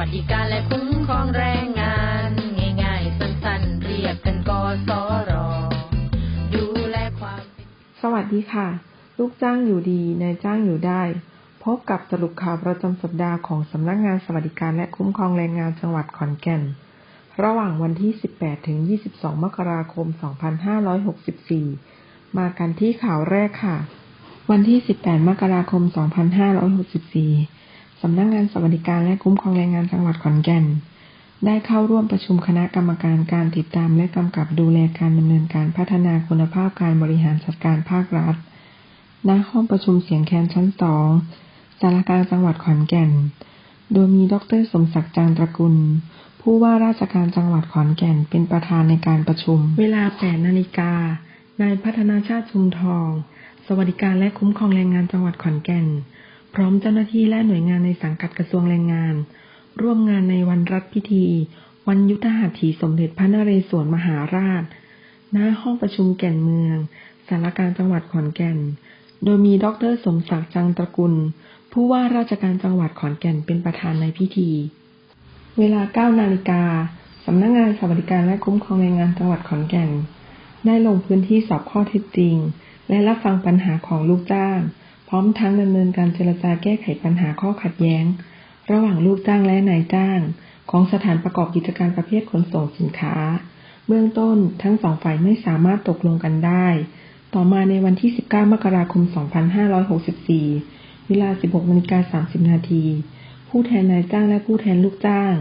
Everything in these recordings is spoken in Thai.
วัสดิการและคุ้มครองแรงงาน ง่ายๆ สั้นๆ เรียกกันกสรดูแลความ สวัสดีค่ะ ลูกจ้างอยู่ดีนายจ้างอยู่ได้ พบกับสรุปข่าวประจำสัปดาห์ของสำนักงานสวัสดิการและคุ้มครองแรงงานจังหวัดขอนแก่น ระหว่างวันที่ 18 ถึง 22 มกราคม 2564 มากันที่ข่าวแรกค่ะ วันที่ 18 มกราคม 2564 สำนักงานสวัสดิการและคุ้มครองแรงงานจังหวัดขอนแก่น ได้เข้าร่วมประชุมคณะกรรมการการติดตามและกำกับดูแลการดำเนินการพัฒนาคุณภาพการบริหารจัดการภาครัฐ ณ ห้องประชุมเสียงแคนชั้นสองสารกลางจังหวัดขอนแก่น โดยมีดรสมศักดิ์จังตระกุล ผู้ว่าราชการจังหวัดขอนแก่นเป็นประธานในการประชุม เวลา 8 นาฬิกา นายพัฒนาชาติชุมทอง สวัสดิการและคุ้มครองแรงงานจังหวัดขอนแก่น พร้อมเจ้าหน้าที่และหน่วยงานในสังกัดกระทรวงแรงงาน ร่วมงานในวันรัฐพิธี วันยุทธหัตถีสมเด็จพระนเรศวรมหาราช ณ ห้องประชุมแก่นเมือง สารกางจังหวัดขอนแก่น โดยมีดรสมศักดิ์จังตระกุล ผู้ว่าราชการจังหวัดขอนแก่นเป็นประธานในพิธี เวลา 9 นาฬิกา สำนักงานสวัสดิการและคุ้มครองแรงงานจังหวัดขอนแก่น ได้ลงพื้นที่สอบข้อเท็จจริง และรับฟังปัญหาของลูกจ้าง พร้อมทั้งดำเนินการเจรจาแก้ไขปัญหาข้อขัดแย้ง ระหว่างลูกจ้างและนายจ้าง ของสถานประกอบกิจการประเภทขนส่งสินค้า เบื้องต้นทั้งสองฝ่ายไม่สามารถตกลงกันได้ ต่อมาในวันที่ 19 มกราคม 2564 เวลา 16นาฬิกา30 นาทีผู้แทนนายจ้างและผู้แทนลูกจ้าง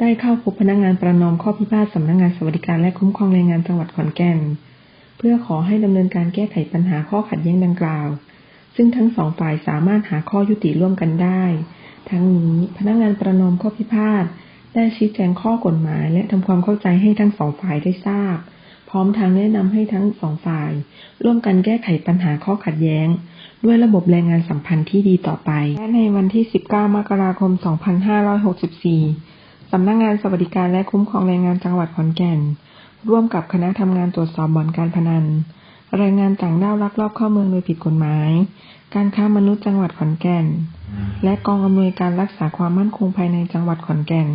ได้เข้าพบพนักงานประนอมข้อพิพาทสำนักงานสวัสดิการและคุ้มครองแรงงานจังหวัดขอนแก่น เพื่อขอให้ดำเนินการแก้ไขปัญหาข้อขัดแย้งดังกล่าว ซึ่งทั้งสองฝ่ายสามารถหาข้อยุติร่วมกันได้ ทั้งนี้พนักงานประนอมข้อพิพาทได้ชี้แจงข้อกฎหมาย และทำความเข้าใจให้ทั้งสองฝ่ายได้ทราบ พร้อมทางแนะนำให้ทั้งสองฝ่าย ร่วมกันแก้ไขปัญหาข้อขัดแย้ง ด้วยระบบแรงงานสัมพันธ์ที่ดีต่อไป และในวันที่ 19 มกราคม 2564 สำนักงานสวัสดิการและคุ้มครองแรงงานจังหวัดขอนแก่น ร่วมกับคณะทำงานตรวจสอบบ่อนการพนัน แรงงานต่างด้าวลักลอบเข้าเมืองโดยผิดกฎหมาย การค้ามนุษย์จังหวัดขอนแก่น และกองอำนวยการรักษาความมั่นคงภายในจังหวัดขอนแก่น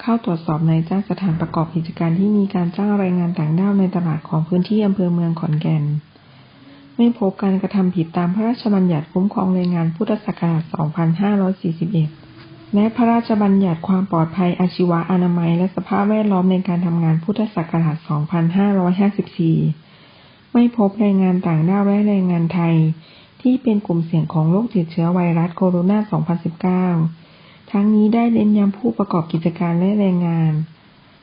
เข้าตรวจสอบในายจ้างสถานประกอบกิจการที่มีการจ้างแรงงานต่างด้าวในตลาดของพื้นที่อำเภอเมืองขอนแก่น ไม่พบการกระทำผิดตามพระราชบัญญัติคุ้มครองแรงงานพุทธศักราช 2541และพระราชบัญญัติความปลอดภัยอาชีวะอนามัย และสภาพแวดล้อมในการทำงานพุทธศักราช 2554 ไม่พบแรงงานต่างด้าวและแรงงานไทย ที่เป็นกลุ่มเสี่ยงของโรคติดเชื้อไวรัสโคโรนา 2019 ทั้งนี้ได้เน้นย้ำผู้ประกอบกิจการและแรงงาน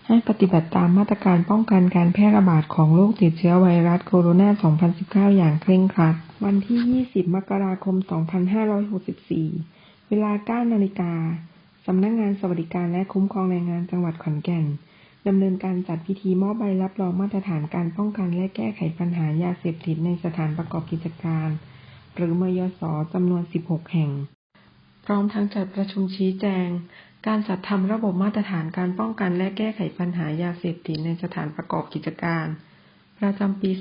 ให้ปฏิบัติตามมาตรการป้องกันการแพร่ระบาดของโรคติดเชื้อไวรัสโคโรนา 2019 อย่างเคร่งครัด วันที่ 20 มกราคม 2564 เวลา 9 นาฬิกา สำนักงานสวัสดิการและคุ้มครองแรงงานจังหวัดขอนแก่น ดำเนินการจัดพิธีมอบใบรับรองมาตรฐานการป้องกันและแก้ไขปัญหายาเสพติดในสถานประกอบกิจการ หรือมยสจำนวน 16 แห่ง พร้อมทั้งจัดประชุมชี้แจง การจัดทำระบบมาตรฐานการป้องกันและแก้ไขปัญหายาเสพติดในสถานประกอบกิจการ ประจำปี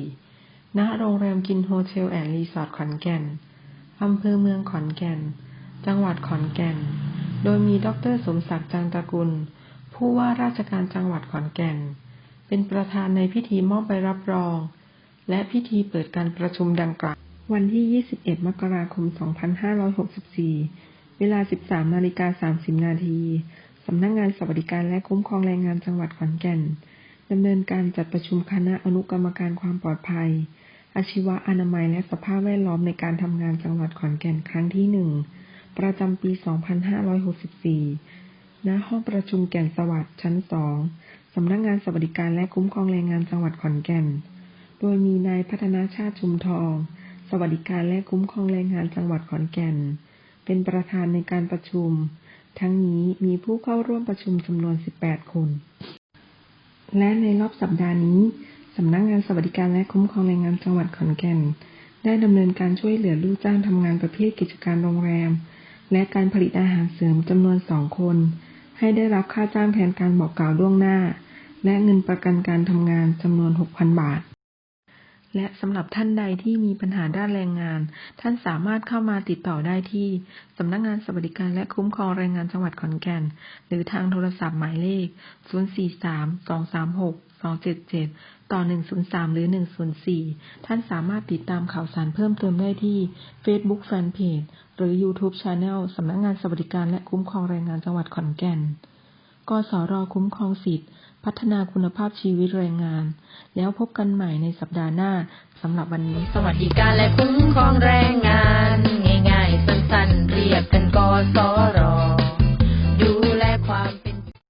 2564 ณ โรงแรมกินโฮเทลแอนด์รีสอร์ทขอนแก่น อำเภอเมืองขอนแก่น จังหวัดขอนแก่น โดยมีดรสมศักดิ์จังตระกุล ผู้ว่าราชการจังหวัดขอนแก่น เป็นประธานในพิธีมอบใบรับรอง และพิธีเปิดการประชุมดังกล่าว วันที่ 21 มกราคม 2564 เวลา 13นาฬิกา30 นาทีสำนักงานสวัสดิการและคุ้มครองแรงงานจังหวัดขอนแก่นดำเนินการจัดประชุมคณะอนุกรรมการความปลอดภัย อาชีวะอนามัยและสภาพแวดล้อมในการทำงานจังหวัดขอนแก่นครั้งที่หนึ่งประจำปี 2564 ณห้องประชุมแก่นสวัสดิ์ชั้น2สำนักงานสวัสดิการและคุ้มครองแรงงานจังหวัดขอนแก่น โดยมีนายพัฒนาชาติชุมทอง สวัสดิการและคุ้มครองแรงงานจังหวัดขอนแก่น เป็นประธานในการประชุม ทั้งนี้มีผู้เข้าร่วมประชุมจำนวน 18 คน และในรอบสัปดาห์นี้สำนักงานสวัสดิการและคุ้มครองแรงงานจังหวัดขอนแก่น ได้ดำเนินการช่วยเหลือลูกจ้างทำงานประเภทกิจการโรงแรม และการผลิตอาหารเสริมจำนวนสองคน ให้ได้รับค่าจ้างแทนการบอกกล่าวล่วงหน้า และเงินประกันการทำงานจำนวน 6,000 บาท และสำหรับท่านใดที่มีปัญหาด้านแรงงาน ท่านสามารถเข้ามาติดต่อได้ที่สำนักงานสวัสดิการและคุ้มครองแรงงานจังหวัดขอนแก่น หรือทางโทรศัพท์หมายเลข 043-236-277 ต่อ 103 หรือ 104 ท่านสามารถติดตามข่าวสารเพิ่มเติมได้ที่ Facebook Fanpage หรือ YouTube Channel สำนักงานสวัสดิการและคุ้มครองแรงงานจังหวัดขอนแก่น กสรคุ้มครองสิทธิ์พัฒนาคุณภาพชีวิตแรงงาน แล้วพบกันใหม่ในสัปดาห์หน้าสำหรับวันนี้ สวัสดิการและคุ้มครองแรงงาน ง่ายๆ สั้นๆ เรียกกันกสร